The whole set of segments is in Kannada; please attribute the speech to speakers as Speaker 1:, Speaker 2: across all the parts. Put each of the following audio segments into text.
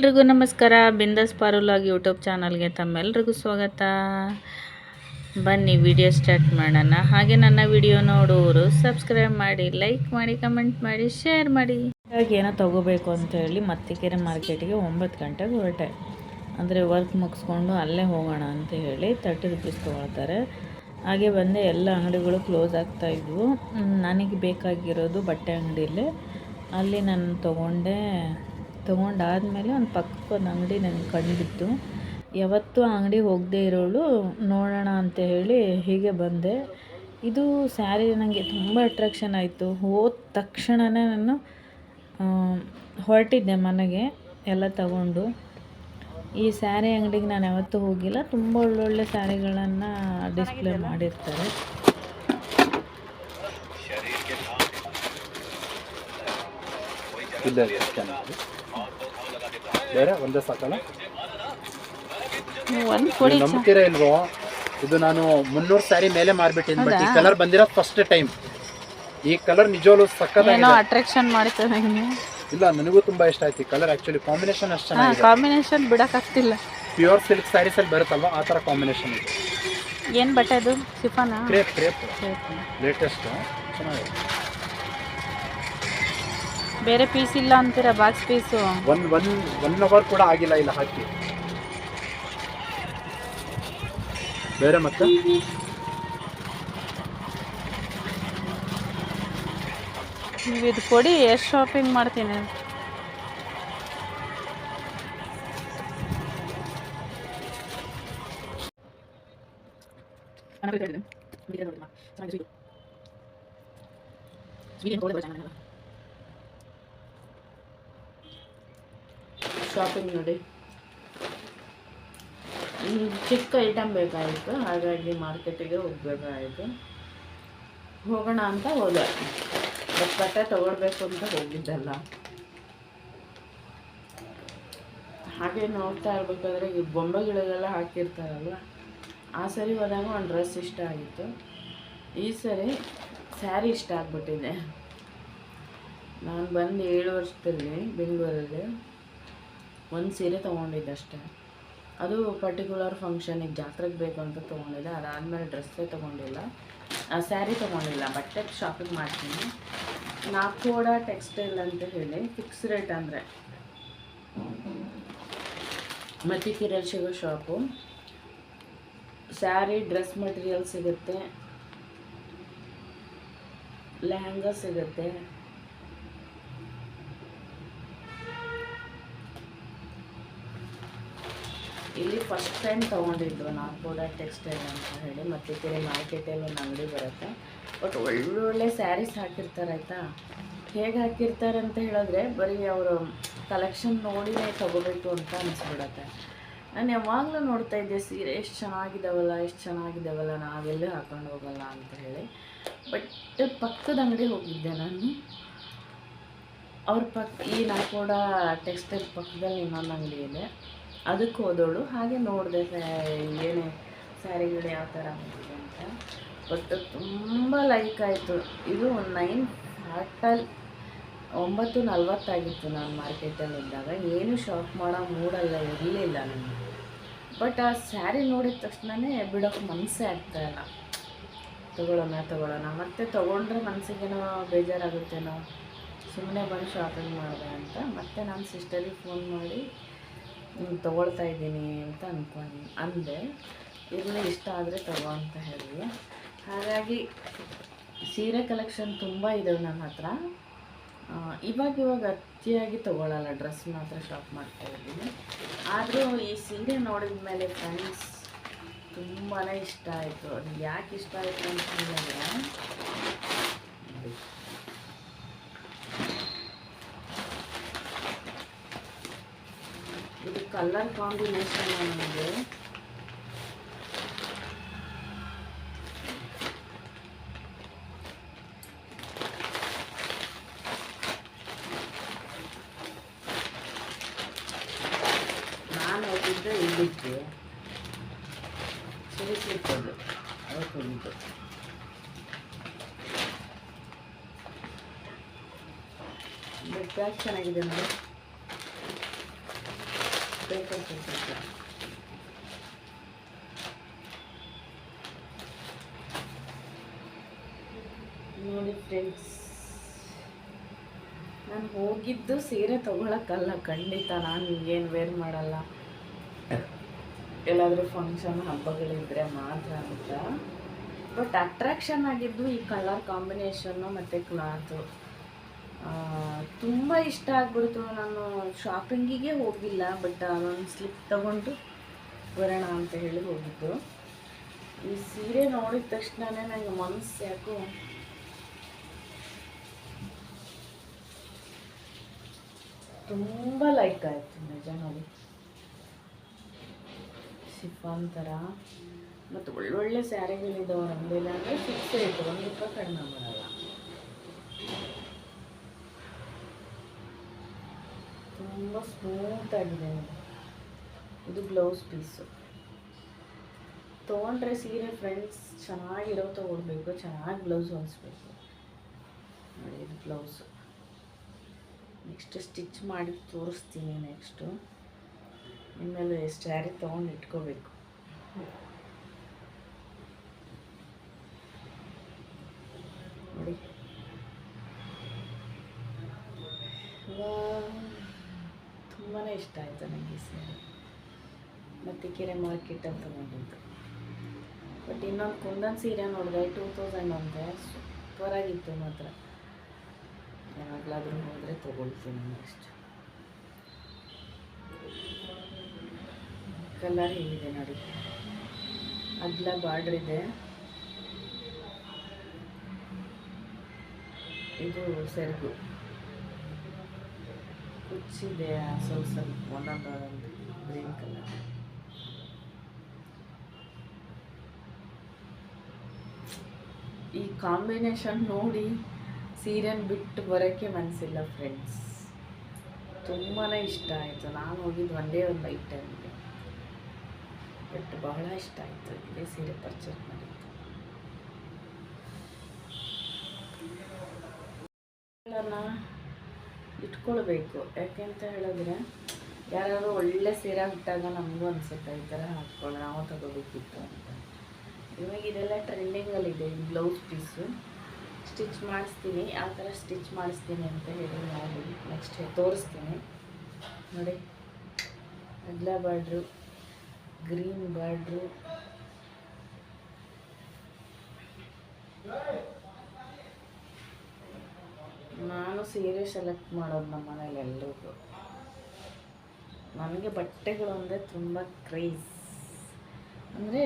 Speaker 1: ಎಲ್ರಿಗೂ ನಮಸ್ಕಾರ. ಬಿಂದಾಸ್ ಪಾರುಲಾಗ್ ಯೂಟ್ಯೂಬ್ ಚಾನಲ್ಗೆ ತಮ್ಮೆಲ್ರಿಗೂ ಸ್ವಾಗತ. ಬನ್ನಿ ವಿಡಿಯೋ ಸ್ಟಾರ್ಟ್ ಮಾಡೋಣ. ಹಾಗೆ ನನ್ನ ವಿಡಿಯೋ ನೋಡುವರು ಸಬ್ಸ್ಕ್ರೈಬ್ ಮಾಡಿ ಲೈಕ್ ಮಾಡಿ ಕಮೆಂಟ್ ಮಾಡಿ ಶೇರ್ ಮಾಡಿ. ಹಾಗೆ ಏನೋ ತೊಗೋಬೇಕು ಅಂತ ಹೇಳಿ ಮತ್ತಿಕೆರೆ ಮಾರ್ಕೆಟಿಗೆ ಒಂಬತ್ತು ಗಂಟೆಗೆ ಹೊರಟೆ. ಅಂದರೆ ವರ್ಕ್ ಮುಗಿಸ್ಕೊಂಡು ಅಲ್ಲೇ ಹೋಗೋಣ ಅಂತ ಹೇಳಿ ತರ್ಟಿ ರುಪೀಸ್ ತೊಗೊಳ್ತಾರೆ ಹಾಗೆ ಬಂದೆ, ಎಲ್ಲ ಅಂಗಡಿಗಳು ಕ್ಲೋಸ್ ಆಗ್ತಾಯಿದ್ವು ನನಗೆ ಬೇಕಾಗಿರೋದು ಬಟ್ಟೆ ಅಂಗಡಿಯಲ್ಲಿ ಅಲ್ಲಿ ನಾನು ತೊಗೊಂಡೆ ತೊಗೊಂಡಾದ್ಮೇಲೆ ಒಂದು ಪಕ್ಕಕ್ಕೊಂದು ಅಂಗಡಿ ನನಗೆ ಕಂಡುಬಿತ್ತು ಯಾವತ್ತೂ ಅಂಗಡಿ ಹೋಗದೇ ಇರೋಳು, ನೋಡೋಣ ಅಂತ ಹೇಳಿ ಹೀಗೆ ಬಂದೆ. ಇದು ಸ್ಯಾರಿ ನನಗೆ ತುಂಬ ಅಟ್ರಾಕ್ಷನ್ ಆಯಿತು. ಹೋದ ತಕ್ಷಣವೇ ನಾನು ಹೊರಟಿದ್ದೆ ಮನೆಗೆ, ಎಲ್ಲ ತಗೊಂಡು. ಈ ಸ್ಯಾರಿ ಅಂಗಡಿಗೆ ನಾನು ಯಾವತ್ತೂ ಹೋಗಿಲ್ಲ. ತುಂಬ ಒಳ್ಳೊಳ್ಳೆ ಸ್ಯಾರಿಗಳನ್ನು ಡಿಸ್ಪ್ಲೇ ಮಾಡಿರ್ತಾರೆ.
Speaker 2: ಇಲ್ಲ ಚೆನ್ನಾಗಿ ಬೇರೆ ಒಂದೇ ಸಾಕಲ್ಲ?
Speaker 1: ಒಂದು ಕೊಡಿ
Speaker 2: ನೀವು ನಂಬ್ತೀರಾ ಇಲ್ವೋ? ಇದು ನಾನು ಮುನ್ನೂರು ಸ್ಯಾರಿ ಮೇಲೆ ಮಾರ್ಬಿಟ್ಟಿನಿ ಬಟ್ ಈ ಕಲರ್ ಬಂದಿರೋ ಫಸ್ಟ್ ಟೈಮ್ ಈ ಕಲರ್ ನಿಜವಾಗ್ಲೂ
Speaker 1: ಏನೋ
Speaker 2: ಸಕ್ಕತ್ತಾಗಿದೆ
Speaker 1: ಅಟ್ರಾಕ್ಷನ್ ನನಗೆ
Speaker 2: ಇಲ್ಲ ನನಗೂ ತುಂಬಾ ಇಷ್ಟ ಆಯ್ತು ಈ ಕಲರ್ ಆಕ್ಚುಲಿ ಕಾಂಬಿನೇಷನ್ ಅಷ್ಟು
Speaker 1: ಹಾಂ
Speaker 2: ಚೆನ್ನಾಗಿದೆ.
Speaker 1: ಕಾಂಬಿನೇಷನ್ ಬಿಡಕ್ಕಾಗ್ತಿಲ್ಲ.
Speaker 2: ಪ್ಯೂರ್ ಸಿಲ್ಕ್ ಸ್ಯಾರೀಸ್ ಅಲ್ಲಿ ಬರುತ್ತಲ್ವಾ? ಆ ತರ ಕಾಂಬಿನೇಷನ್ ಇದೆ.
Speaker 1: ಏನು ಬಟ್ಟೆ ಅದು? ಸಿಫಾನ
Speaker 2: ಕ್ರೇಪ್ ಕ್ರೇಪ್ ಲೇಟೆಸ್ಟ್ ಚೆನ್ನಾಗಿದೆ.
Speaker 1: ಬೇರೆ ಪೀಸ್ ಇಲ್ಲ ಅಂತೀರಾ? Box piece
Speaker 2: one one one hour ಕೂಡ ಆಗಿಲ್ಲ ಇಲ್ಲ ಹಾಕಿ. ಬೇರೆ ಮತ್ತೆ?
Speaker 1: ನೀವು ಇದು ಕೊಡಿ ಎಷ್ಟು ಶಾಪಿಂಗ್ ಮಾಡ್ತೀನಿ? ಶಾಪಿಂಗ್ ನೋಡಿ. ಚಿಕ್ಕ ಐಟಮ್ ಬೇಕಾಯಿತು, ಹಾಗಾಗಿ ಮಾರ್ಕೆಟಿಗೆ ಹೋಗಬೇಕಾಯಿತು. ಹೋಗೋಣ ಅಂತ ಹೋದೆ. ಬಟ್ ಬಟ್ಟೆ ತೊಗೊಳ್ಬೇಕು ಅಂತ ಹೋಗಿದ್ದಲ್ಲ. ಹಾಗೆ ನೋಡ್ತಾ ಇರ್ಬೇಕಾದ್ರೆ ಈ ಬೊಂಬೆಗಳಿಗೆಲ್ಲ ಹಾಕಿರ್ತಾರಲ್ಲ ಆ ಸರಿ ಹೋದಾಗ ಒಂದು ಡ್ರೆಸ್ ಇಷ್ಟ ಆಗಿತ್ತು. ಈ ಸರಿ ಸ್ಯಾರಿ ಇಷ್ಟ ಆಗ್ಬಿಟ್ಟಿದೆ. ನಾನು ಬಂದು ಏಳು ವರ್ಷದಲ್ಲಿ ಬೆಂಗಳೂರಲ್ಲಿ. ಒಂದು ಸೀರೆ ತೊಗೊಂಡಿದ್ದೆ ಅಷ್ಟೇ. ಅದು ಪರ್ಟಿಕ್ಯುಲರ್ ಫಂಕ್ಷನಿಗೆ ಜಾತ್ರೆಗೆ ಬೇಕು ಅಂತ ತೊಗೊಂಡಿದ್ದೆ. ಅದಾದಮೇಲೆ ಡ್ರೆಸ್ಸೇ ತೊಗೊಂಡಿಲ್ಲ. ಸ್ಯಾರಿ ತೊಗೊಂಡಿಲ್ಲ. ಬಟ್ಟೆ ಶಾಪಿಂಗ್ ಮಾಡ್ತೀನಿ. ನಾಕೋಡ ಟೆಕ್ಸ್ಟೈಲ್ ಅಂತ ಹೇಳಿ ಫಿಕ್ಸ್ ರೇಟ್ ಅಂದರೆ ಮತ್ತಿಕೆರೆಯಲ್ಲಿ ಸಿಗೋ ಶಾಪು ಸ್ಯಾರಿ ಡ್ರೆಸ್ ಮಟೀರಿಯಲ್ ಸಿಗುತ್ತೆ. ಲೆಹಂಗಾ ಸಿಗುತ್ತೆ. ಇಲ್ಲಿ ಫಸ್ಟ್ ಟೈಮ್ ತೊಗೊಂಡಿದ್ದು. ನಾಗ್ಪುರ ಟೆಕ್ಸ್ಟೈಲ್ ಅಂತ ಹೇಳಿ, ಮತ್ತು ಕೆರೆ ಮಾರ್ಕೆಟಲ್ಲಿ ಒಂದು ಅಂಗಡಿ ಬರುತ್ತೆ. ಬಟ್ ಒಳ್ಳೊಳ್ಳೆ ಸ್ಯಾರೀಸ್ ಹಾಕಿರ್ತಾರೆ, ಆಯಿತಾ? ಹೇಗೆ ಹಾಕಿರ್ತಾರೆ ಅಂತ ಹೇಳಿದ್ರೆ, ಬರೀ ಅವರು ಕಲೆಕ್ಷನ್ ನೋಡಿನೇ ತಗೋಬೇಕು ಅಂತ ಅನಿಸ್ಬಿಡತ್ತೆ. ನಾನು ಯಾವಾಗಲೂ ನೋಡ್ತಾ ಇದ್ದೆ, ಸೀರೆ ಎಷ್ಟು ಚೆನ್ನಾಗಿದ್ದಾವಲ್ಲ ಎಷ್ಟು ಚೆನ್ನಾಗಿದ್ದಾವಲ್ಲ ನಾವೆಲ್ಲೂ ಹಾಕೊಂಡು ಹೋಗಲ್ಲ ಅಂತ ಹೇಳಿ. ಬಟ್ ಪಕ್ಕದ ಅಂಗಡಿ ಹೋಗಿದ್ದೆ ನಾನು. ಅವ್ರ ಪಕ್ಕ ಈ ನಾಲ್ಕೋಡ ಟೆಕ್ಸ್ಟೈಲ್ ಪಕ್ಕದಲ್ಲಿ ಇನ್ನೊಂದು ಅಂಗಡಿ ಇದೆ. ಅದಕ್ಕೆ ಹೋದವಳು ಹಾಗೆ ನೋಡಿದೆ ಏನೇ ಸ್ಯಾರಿಗಳು ಯಾವ ಥರ ಅಂತ. ಬಟ್ ತುಂಬ ಲೈಕ್ ಆಯಿತು. ಇದು ಒಂದು ನೈನ್ ಫಾರ್ಟಲ್ ಒಂಬತ್ತು ನಲ್ವತ್ತಾಗಿತ್ತು ನಾನು ಮಾರ್ಕೆಟಲ್ಲಿ ಇದ್ದಾಗ. ಏನು ಶಾಪ್ ಮಾಡೋ ಮೂಡಲ್ಲ ಇರಲಿಲ್ಲ ನನಗೆ ಬಟ್ ಆ ಸ್ಯಾರಿ ನೋಡಿದ ತಕ್ಷಣವೇ ಬಿಡೋಕೆ ಮನಸ್ಸೇ ಇಲ್ಲ. ತಗೊಳ್ಳೋಣ ತಗೊಳ್ಳೋಣ. ಮತ್ತೆ ತೊಗೊಂಡ್ರೆ ಮನಸ್ಸಿಗೇನೋ ಬೇಜಾರಾಗುತ್ತೇನೋ. ಸುಮ್ಮನೆ ಬಂದು ಶಾಪಿಂಗ್ ಮಾಡಿದೆ ಅಂತ. ಮತ್ತೆ ನಾನು ಸಿಸ್ಟರಿಗೆ ಫೋನ್ ಮಾಡಿ ತೊಗೊಳ್ತಾ ಇದ್ದೀನಿ ಅಂತ ಅಂದ್ಕೊಂಡು ಅಂದೆ. ಇರಲಿ, ಇಷ್ಟ ಆದರೆ ತಗೋ ಅಂತ ಹೇಳಿ. ಹಾಗಾಗಿ ಸೀರೆ ಕಲೆಕ್ಷನ್ ತುಂಬ ಇದೆ ನನ್ನ ಹತ್ರ. ಇವಾಗ ಇವಾಗ ಅತಿಯಾಗಿ ತೊಗೊಳಲ್ಲ ಡ್ರೆಸ್ ಮಾತ್ರ ಶಾಪ್ ಮಾಡ್ತಾ ಇದ್ದೀನಿ. ಆದರೂ ಈ ಸೀರೆ ನೋಡಿದ ಮೇಲೆ ಫ್ರೆಂಡ್ಸ್ ತುಂಬಾ ಇಷ್ಟ ಆಯಿತು. ಅದು ಯಾಕೆ ಇಷ್ಟ ಆಯಿತು ಅಂತ ಇದು ಕಲರ್ ಕಾಂಬಿನೇಷನ್ ನನಗೆ ನಾನು ಹೋಗಿದ್ದೆ ಇಲ್ಲಿದ್ದೆ ಸರಿ ಸಿಗ್ತದೆ ಅವತ್ತು ಹೋಗಿದ್ದು ಬೆಡ್ ಬ್ಯಾಗ್ ಚೆನ್ನಾಗಿದೆ ನೋಡಿ ನೋಡಿ ಫ್ರೆಂಡ್ಸ್ ನಾನು ಹೋಗಿದ್ದು ಸೀರೆ ತೊಗೊಳಕ್ಕಲ್ಲ, ಖಂಡಿತ ನಾನು ಏನು ವೇರ್ ಮಾಡಲ್ಲ. ಎಲ್ಲಾದರೂ ಫಂಕ್ಷನ್ ಹಬ್ಬಗಳಿದ್ದರೆ ಮಾತ್ರ ಅಂತ. ಬಟ್ ಅಟ್ರಾಕ್ಷನ್ ಆಗಿದ್ದು ಈ ಕಲರ್ ಕಾಂಬಿನೇಷನ್ನು ಮತ್ತು ಕ್ಲಾತು ತುಂಬ ಇಷ್ಟ ಆಗ್ಬಿಡ್ತು. ನಾನು ಶಾಪಿಂಗಿಗೆ ಹೋಗಿಲ್ಲ ಬಟ್ ಅದೊಂದು ಸ್ಲಿಪ್ ತಗೊಂಡು ಬರೋಣ ಅಂತ ಹೇಳಿ ಹೋಗಿದ್ದು. ಈ ಸೀರೆ ನೋಡಿದ ತಕ್ಷಣನೇ ನನಗೆ ಮನಸ್ಸು ಯಾಕೋ ತುಂಬ ಲೈಕ್ ಆಯಿತು, ನಿಜ ನೋಡಿ. ಶಿಫಾನ್ ಥರ ಮತ್ತು ಒಳ್ಳೊಳ್ಳೆ ಸ್ಯಾರಿಗಳಿದ್ದಾವೆ ಅಂದಿಲ್ಲ ಅಂದರೆ ಸಿಕ್ಸ್ ಇತ್ತು. ಒಂದು ರೂಪಾಯಿ ಕಡಿಮೆ ಮಾಡಲ್ಲ ತುಂಬ ಸ್ಮೂತ್ ಆಗಿದೆ. ಇದು ಬ್ಲೌಸ್ ಪೀಸು ತೊಗೊಂಡ್ರೆ ಸೀರೆ ಫ್ರೆಂಡ್ಸ್ ಚೆನ್ನಾಗಿರೋ ತೊಗೊಳ್ಬೇಕು, ಚೆನ್ನಾಗಿ ಬ್ಲೌಸ್ ಹೊಲಿಸ್ಬೇಕು. ನೋಡಿ ಇದು ಬ್ಲೌಸು ನೆಕ್ಸ್ಟ್ ಸ್ಟಿಚ್ ಮಾಡಿ ತೋರಿಸ್ತೀನಿ ನೆಕ್ಸ್ಟು ಇನ್ಮೇಲೆ ಸ್ಟ್ಯಾರಿ ತೊಗೊಂಡು ಇಟ್ಕೋಬೇಕು ನೋಡಿ ತುಂಬಾ ಇಷ್ಟ ಆಯಿತು ನನಗೆ ಈ ಮತ್ತು ಕೆರೆ ಮಾರ್ಕೆಟಲ್ಲಿ ತೊಗೊಂಡಿದ್ದು ಬಟ್ ಇನ್ನೊಂದು ಕುಂದನ್ ಸೀರೆ ನೋಡಿದೆ ಟೂ ತೌಸಂಡ್ ಅಂದರೆ ಸೂಪರಾಗಿತ್ತು ಮಾತ್ರ. ಯಾವಾಗಲಾದರೂ ಹೋದರೆ ತೊಗೊಳ್ತೀನಿ ನೆಕ್ಸ್ಟ್ ಕಲರ್ ಹೇಗಿದೆ ನೋಡಿ. ಅಗ್ಲ ಬಾರ್ಡ್ರ್ ಇದೆ. ಇದು ಸೆರಗು. ಕುಚ್ಚಿದೆ ಸ್ವಲ್ಪ ಸ್ವಲ್ಪ ಗ್ರೀನ್ ಕಲರ್ ಈ ಕಾಂಬಿನೇಷನ್ ನೋಡಿ ಸೀರೆನ ಬಿಟ್ಟು ಬರೋಕ್ಕೆ ಮನಸ್ಸಿಲ್ಲ ಫ್ರೆಂಡ್ಸ್ ತುಂಬಾ ಇಷ್ಟ ಆಯಿತು. ನಾನು ಹೋಗಿದ್ದು ಒಂದೇ ಒಂದು ಐಟಮ್ಗೆ ಬಟ್ ಬಹಳ ಇಷ್ಟ ಆಯಿತು ಇದೇ ಸೀರೆ ಪರ್ಚೇಸ್ ಮಾಡಿದ್ದು ಕಲರ್ನ ಇಟ್ಕೊಳ್ಬೇಕು. ಯಾಕೆಂತ ಹೇಳಿದ್ರೆ, ಯಾರಾದರೂ ಒಳ್ಳೆ ಸೀರೆ ಹುಟ್ಟಾಗ ನಮಗೂ ಅನಿಸುತ್ತೆ, ಈ ಥರ ಹಾಕ್ಕೊಳ್ಳೋಣ ನಾವು ತಗೋಬೇಕಿತ್ತು ಅಂತ. ಇವಾಗ ಇದೆಲ್ಲ ಟ್ರೆಂಡಿಂಗಲ್ಲಿದೆ ಈ ಬ್ಲೌಸ್ ಪೀಸು ಸ್ಟಿಚ್ ಮಾಡಿಸ್ತೀನಿ ಯಾವ ಥರ ಸ್ಟಿಚ್ ಮಾಡಿಸ್ತೀನಿ ಅಂತ ಹೇಳಿ ನೋಡಿ ನೆಕ್ಸ್ಟ್ ತೋರಿಸ್ತೀನಿ. ನೋಡಿ, ಅಗ್ಲ ಬಾರ್ಡ್ರು ಗ್ರೀನ್ ಬಾರ್ಡ್ರು. ನಾನು ಸೀರೆ ಸೆಲೆಕ್ಟ್ ಮಾಡೋದು ನಮ್ಮ ಮನೇಲಿ ಎಲ್ಲರಿಗೂ. ನನಗೆ ಬಟ್ಟೆಗಳು ಅಂದರೆ ತುಂಬ ಕ್ರೇಜ್. ಅಂದರೆ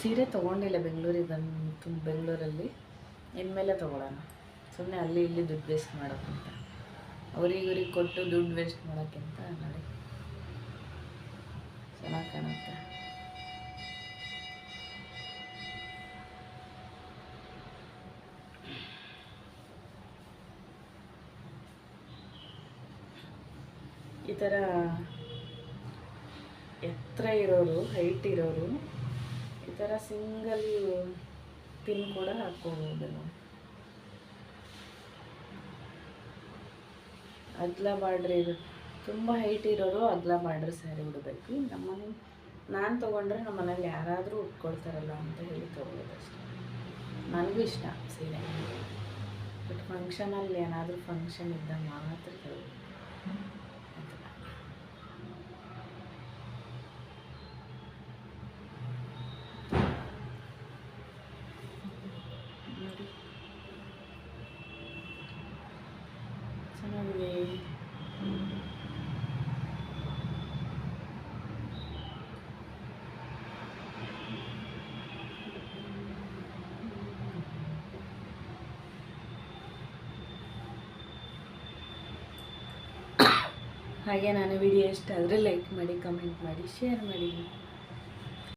Speaker 1: ಸೀರೆ ತೊಗೊಂಡಿಲ್ಲ ಬೆಂಗಳೂರಿಗೆ ಬಂದು ಬೆಂಗಳೂರಲ್ಲಿ. ಇನ್ಮೇಲೆ ತೊಗೊಳ್ಳೋಣ. ಸುಮ್ಮನೆ ಅಲ್ಲಿ ಇಲ್ಲಿ ದುಡ್ಡು ವೇಸ್ಟ್ ಮಾಡೋಕ್ಕಿಂತ. ಅವ್ರಿಗಿವ್ರಿಗೆ ಕೊಟ್ಟು ದುಡ್ಡು ವೇಸ್ಟ್ ಮಾಡೋಕ್ಕಿಂತ ನೋಡಿ ಚೆನ್ನಾಗಿ ಕಾಣುತ್ತೆ. ಈ ಥರ ಎತ್ತರ ಇರೋರು ಹೈಟ್ ಇರೋರು, ಈ ಥರ ಸಿಂಗಲ್ ಪಿನ್ ಕೂಡ ಹಾಕ್ಕೋಬೋದು. ಅಗ್ಲ ಬಾರ್ಡ್ರ್ ಇರೋ ತುಂಬ ಹೈಟ್ ಇರೋರು ಅಗ್ಲ ಬಾರ್ಡ್ರ್ ಸ್ಯಾರಿ ಉಡಬೇಕು. ನಮ್ಮನೆ, ನಾನು ತೊಗೊಂಡ್ರೆ ನಮ್ಮ ಮನೇಲಿ ಯಾರಾದರೂ ಉಟ್ಕೊಳ್ತಾರಲ್ಲ ಅಂತ ಹೇಳಿ ತೊಗೊಳ್ಳೋದು ಅಷ್ಟೇ. ನನಗೂ ಇಷ್ಟ, ಸೀರೆ. ಬಟ್ ಫಂಕ್ಷನಲ್ಲಿ ಏನಾದರೂ ಫಂಕ್ಷನ್ ಇದ್ದಾಗ ಮಾತ್ರ ತಗೋಬೇಕು ಆ ಥರ. ನೋಡಿ ಚೆನ್ನಾಗಿದೆ ಹಾಗೆ ನಾನು ವಿಡಿಯೋ ಇಷ್ಟ ಆದರೆ ಲೈಕ್ ಮಾಡಿ ಕಮೆಂಟ್ ಮಾಡಿ ಶೇರ್ ಮಾಡಿ.